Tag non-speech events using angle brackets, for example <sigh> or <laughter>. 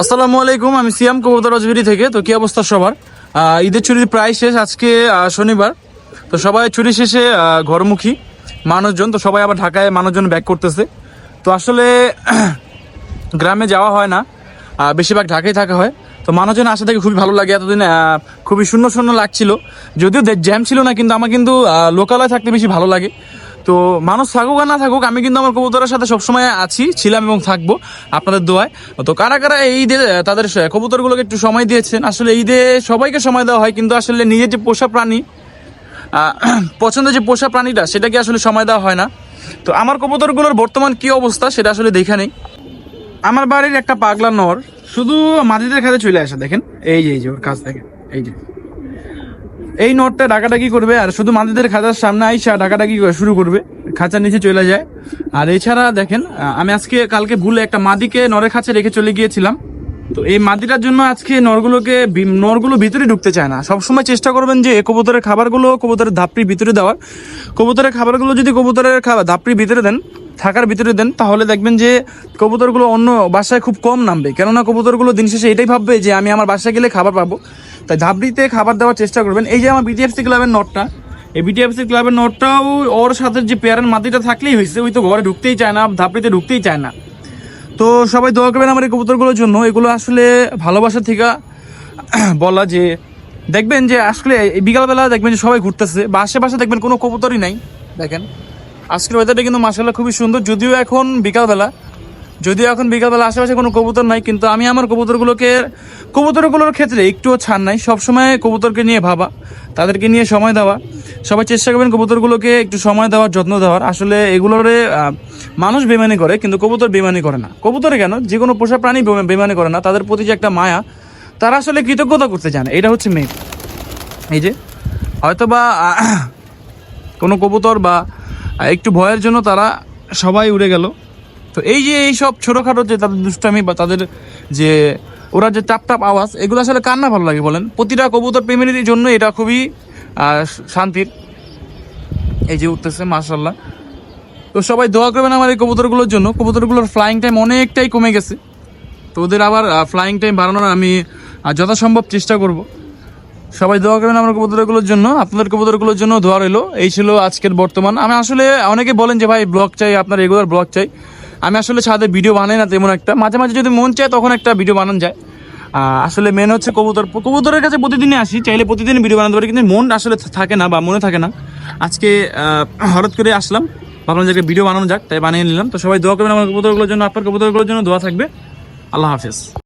আসসালামু আলাইকুম, আমি সিয়াম কবুতর রাজবিরি থেকে। তো কি অবস্থা সবার? ঈদের ছুটির প্রায় শেষ আজকে শনিবার। তো সবাই ছুটি শেষে ঘরমুখী, মানুষজন, তো সবাই আবার ঢাকায় মানুষজন ব্যাক করতেছে। তো আসলে, <clears throat> গ্রামে যাওয়া হয় না বেশিরভাগ ঢাকায় থাকা হয়। তো মানুষজন আসা থেকে খুবই ভালো লাগে, এতদিন খুবই শূন্য শূন্য লাগছিল। যদিও জ্যাম ছিল না, কিন্তু আমার কিন্তু লোকালয় থাকতে বেশি ভালো লাগে। তো মানুষ থাকুক আর না থাকুক, আমি কিন্তু আমার কবুতরের সাথে সবসময় আছি, ছিলাম এবং থাকব আপনাদের দোয়ায়। তো কারা কারা এই ঈদে তাদের কবুতরগুলোকে একটু সময় দিয়েছেন? আসলে ঈদে সবাইকে সময় দেওয়া হয়, কিন্তু আসলে নিজের যে পোষা প্রাণী <clears throat> পছন্দের যে পোষা প্রাণীটা, সেটাকে আসলে সময় দেওয়া হয় না। তো আমার কবুতরগুলোর বর্তমান কি অবস্থা, সেটা আসলে দেখে নেই। আমার বাড়ির একটা পাগলা নর, শুধু মাঝিদের খাতে চলে আসে, দেখেন। এই যে এই যে, ওর কাজ দেখেন এই যে। এই নটটা ডাকাডাকি করবে, আর শুধু মাদিদের খাঁচার সামনে আইসা ডাকাডাকি শুরু করবে, খাঁচার নিচে চলে যায়। আর এছাড়া দেখেন আমি আজকে কালকে ভুলে একটা মাদিকে নরের খাঁচে রেখে চলে গিয়েছিলাম। তো এই মাদিটার জন্য আজকে নরগুলোকে নরগুলো ভিতরে ঢুকতে চায় না। সবসময় চেষ্টা করবেন যে কবুতরের খাবারগুলো কবুতরের ধাপড়ির ভিতরে দেওয়ার। কবুতরের খাবারগুলো যদি কবুতরের খাবার ধাপড়ির ভিতরে দেন, থাকার ভিতরে দেন, তাহলে দেখবেন যে কবুতরগুলো অন্য বাসায় খুব কম নামবে। কেননা কবুতরগুলো দিন শেষে এটাই ভাববে যে আমি আমার বাসায় গেলে খাবার পাবো। তাই ধাপড়িতে খাবার দেওয়ার চেষ্টা করবেন। এই যে আমার বিটিএফসি ক্লাবের নটটা, এই বিটিএফসি ক্লাবের নটটাও ওর সাথে যে পেয়ারের মাটিটা থাকলেই হয়েছে, ওই তো ঘরে ঢুকতেই চায় না ধাপড়িতে ঢুকতেই চায় না। তো সবাই দোয়া করবেন আমার এই কবুতরগুলোর জন্য। এগুলো আসলে ভালোবাসা থেকে <clears throat> বলা যে, দেখবেন যে আসলে বিকালবেলা দেখবেন যে সবাই ঘুরতেছে, বা আশেপাশে দেখবেন কোনো কবুতরই নাই, দেখেন। আজকের ওয়েদারটা কিন্তু মাসাল্লাহ খুবই সুন্দর, যদিও এখন বিকালবেলা যদিও এখন বিকালবেলা আশেপাশে কোনো কবুতর নাই, কিন্তু আমি আমার কবুতরগুলোকে, কবুতরগুলোর ক্ষেত্রে একটুও ছাড় নাই। সবসময় কবুতরকে নিয়ে ভাবা, তাদেরকে নিয়ে সময় দেওয়া। সবাই চেষ্টা করবেন কবুতরগুলোকে একটু সময় দেওয়ার, যত্ন দেওয়ার। আসলে এগুলোরে মানুষ বেমানি করে, কিন্তু কবুতর বেমানি করে না। কবুতরে কেন? যে কোনো পোষা প্রাণী বেমা- বেমানি করে না। তাদের প্রতি যে একটা মায়া, তারা আসলে কৃতজ্ঞতা করতে জানে এটা হচ্ছে মেয়ে এই যে হয়তো বা কোনো কবুতর বা একটু ভয়ের জন্য তারা সবাই উড়ে গেল। তো এই যে এই সব ছোটোখাটো যে তাদের দুষ্টামি বা তাদের যে ওরা যে টাপ টাপ আওয়াজ, এগুলো আসলে কার না ভালো লাগে বলেন? প্রতিটা কবুতর প্রেমীদের জন্য এটা খুবই শান্তির। এই যে উঠতেছে মার্শাল্লাহ তো সবাই দোয়া করবেন আমার এই কবুতরগুলোর জন্য। কবুতরগুলোর ফ্লাইং টাইম অনেকটাই কমে গেছে। তো ওদের আবার ফ্লাইং টাইম বাড়ানোর আমি যথাসম্ভব চেষ্টা করব। সবাই দোয়া করবেন আমার কবুতরগুলোর জন্য। আপনাদের কবুতরগুলোর জন্য দোয়া রইল। এই ছিল আজকের বর্তমান। আমি আসলে, অনেকে বলেন যে ভাই ব্লগ চাই, আপনার রেগুলার ব্লগ চাই। আমি আসলে ছাদে ভিডিও বানাই না তেমন একটা। মাঝে মাঝে যদি মন চায় তখন একটা ভিডিও বানানো যায়। আসলে মেন হচ্ছে কবুতর। কবুতরের কাছে প্রতিদিনই আসি, চাইলে প্রতিদিন ভিডিও বানাতে পারি, কিন্তু মন আসলে থাকে না বা মনে থাকে না। আজকে হঠাৎ করে আসলাম, ভাবলাম যে ভিডিও বানানো যাক, তাই বানিয়ে নিলাম। তো সবাই দোয়া করবেন আমার কবুতরগুলোর জন্য, আপনার কবুতরগুলোর জন্য দোয়া থাকবে। আল্লাহ হাফেজ।